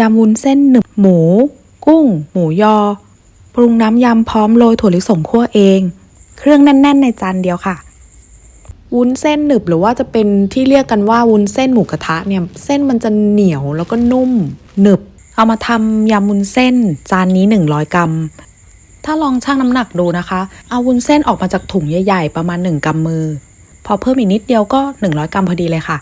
ยำวุ้นเส้นหนึบหมู กุ้ง หมูยอ ปรุงน้ำยำพร้อมโรยถั่วลิสงคั่วเอง เครื่องแน่น ๆ ในจานเดียวค่ะ วุ้นเส้นหนึบหรือว่าจะเป็นที่เรียกกันว่าวุ้นเส้นหมูกระทะเนี่ยเส้นมันจะเหนียวแล้วก็นุ่มหนึบ เอามาทำยำวุ้นเส้นจานนี้ 100 กรัมถ้าลองชั่งน้ำหนักดูนะคะ เอาวุ้นเส้นออกมาจากถุงใหญ่ๆ ประมาณ 1กำมือ พอเพิ่มอีกนิดเดียวก็ 100 กรัมพอดีเลยค่ะ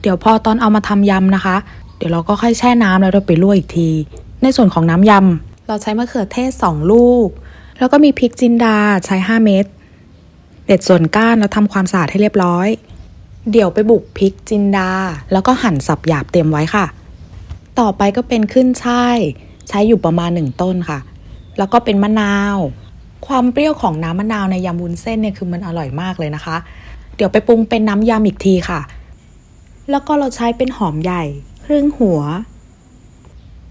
เดี๋ยวพอตอนเอามาทำยำนะคะ เดี๋ยวเราก็ค่อยแช่น้ำแล้วเราไปลวกอีกที ในส่วนของน้ำยำเราใช้มะเขือเทศ 2 ลูก แล้วก็มีพริกจินดาใช้ 5 เม็ดเด็ดส่วนก้านแล้วทำความสะอาดให้เรียบร้อย เดี๋ยวไปบุกพริกจินดา แล้วก็หั่นสับหยาบเตรียมไว้ค่ะ ต่อไปก็เป็นขึ้นช่ายใช้อยู่ประมาณ1ต้นค่ะ แล้วก็เป็นมะนาว ความเปรี้ยวของน้ำมะนาวในยำวุ้นเส้นเนี่ยคือมันอร่อยมากเลยนะคะ เดี๋ยวไปปรุงเป็นน้ำยำอีกทีค่ะ แล้วก็เราใช้เป็นหอมใหญ่ รึ่งหัว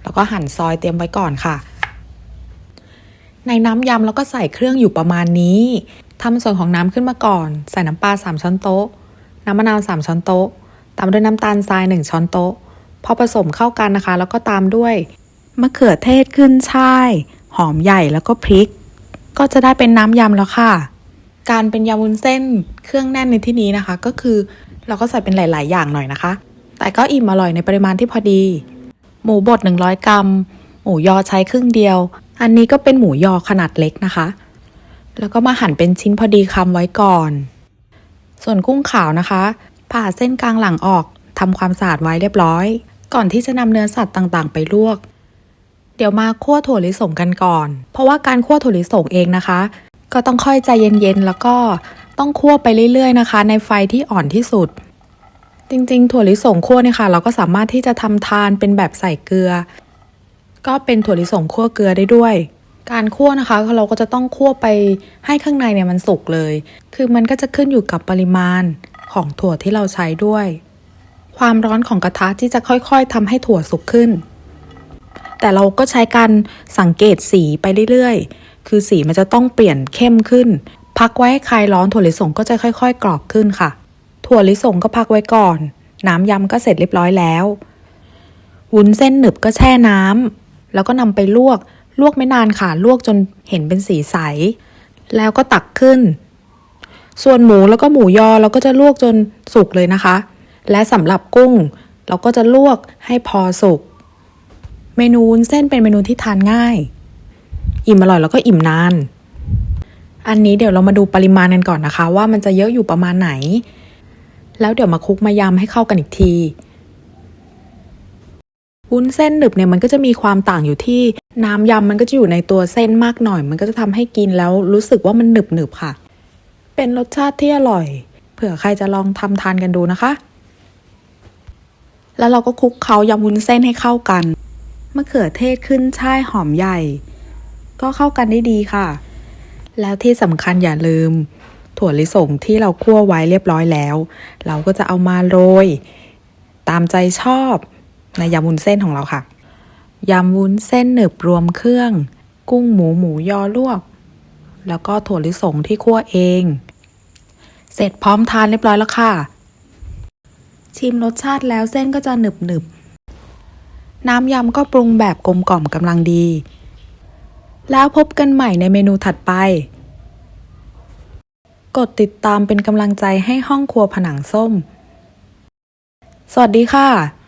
แล้วก็หั่นซอยเตรียมไว้ก่อนค่ะ ในน้ำยำเราก็ใส่เครื่องอยู่ประมาณนี้ทำส่วนของน้ำขึ้นมาก่อน ใส่น้ำปลา 3 ช้อนโต๊ะ น้ำมะนาว 3 ช้อนโต๊ะ ตามด้วยน้ำตาลทราย 1 ช้อนโต๊ะ พอผสมเข้ากันนะคะ แล้วก็ตามด้วยมะเขือเทศขึ้นช่าย หอมใหญ่แล้วก็พริก ก็จะได้เป็นน้ำยำแล้วค่ะ การเป็นยำวุ้นเส้นเครื่องแน่นในที่นี้นะคะ ก็คือเราก็ใส่เป็นหลาย ๆ อย่างหน่อยนะคะ แต่ก็อิ่มอร่อยในปริมาณที่พอดี หมูบด 100 กรัม หมูยอใช้ครึ่งเดียว อันนี้ก็เป็นหมูยอขนาดเล็กนะคะ แล้วก็มาหั่นเป็นชิ้นพอดีคำไว้ก่อน ส่วนกุ้งขาวนะคะ ผ่าเส้นกลางหลังออกทำความสะอาดไว้เรียบร้อย ก่อนที่จะนำเนื้อสัตว์ต่างๆ ไปลวก เดี๋ยวมาคั่วถั่วลิสงกันก่อน เพราะว่าการคั่วถั่วลิสงเองนะคะ ก็ต้องค่อยใจเย็นๆแล้วก็ต้องคั่วไปเรื่อยๆนะคะ ในไฟที่อ่อนที่สุด จริง ๆ ถั่วลิสงคั่วเนี่ยค่ะ เราก็สามารถที่จะทำทานเป็นแบบใส่เกลือ ก็เป็นถั่วลิสงคั่วเกลือได้ด้วย การคั่วนะคะเราก็จะต้องคั่วไปให้ข้างในเนี่ยมันสุกเลย คือมันก็จะขึ้นอยู่กับปริมาณของถั่วที่เราใช้ด้วย ความร้อนของกระทะที่จะค่อยๆทำให้ถั่วสุกขึ้น แต่เราก็ใช้การสังเกตสีไปเรื่อยๆ คือสีมันจะต้องเปลี่ยนเข้มขึ้น พักไว้ให้คลายร้อนถั่วลิสงก็จะค่อย ๆ กรอบขึ้นค่ะ ถั่วลิสงก็พักไว้ก่อน น้ำยำก็เสร็จเรียบร้อยแล้ววุ้นเส้นหนึบก็แช่น้ำแล้วก็นำไปลวก ลวกไม่นานค่ะลวกจนเห็นเป็นสีใส แล้วก็ตักขึ้น ส่วนหมูแล้วก็หมูยอเราก็จะลวกจนสุกเลยนะคะ และสำหรับกุ้ง เราก็จะลวกให้พอสุก เมนูวุ้นเส้นเป็นเมนูที่ทานง่าย อิ่มอร่อยแล้วก็อิ่มนาน อันนี้เดี๋ยวเรามาดูปริมาณกันก่อนนะคะ ว่ามันจะเยอะอยู่ประมาณไหน แล้วเดี๋ยวมาคลุกมายำให้เข้ากันอีกทีวุ้นเส้นหนึบเนี่ยมันก็จะมีความต่างอยู่ที่น้ำยำมันก็จะอยู่ในตัวเส้นมากหน่อย มันก็จะทำให้กินแล้วรู้สึกว่ามันหนึบหนึบๆค่ะ เป็นรสชาติที่อร่อย เผื่อใครจะลองทำทานกันดูนะคะ แล้วเราก็คลุกเคล้ายำวุ้นเส้นให้เข้ากันมะเขือเทศขึ้นช่ายหอมใหญ่ ก็เข้ากันได้ดีค่ะ แล้วที่สำคัญอย่าลืม ถั่วลิสงที่เราคั่วไว้เรียบร้อยแล้ว เราก็จะเอามาโรย ตามใจชอบในยำวุ้นเส้นของเราค่ะยำวุ้นเส้นหนึบรวมเครื่อง กุ้งหมูหมูยอลวก แล้วก็ถั่วลิสงที่คั่วเอง เสร็จพร้อมทานเรียบร้อยแล้วค่ะ ชิมรสชาติแล้วเส้นก็จะหนึบหนึบน้ำยำก็ปรุงแบบกลมกล่อมกำลังดี แล้วพบกันใหม่ในเมนูถัดไป กดติดตามเป็นกำลังใจให้ห้องครัวผนังส้ม สวัสดีค่ะ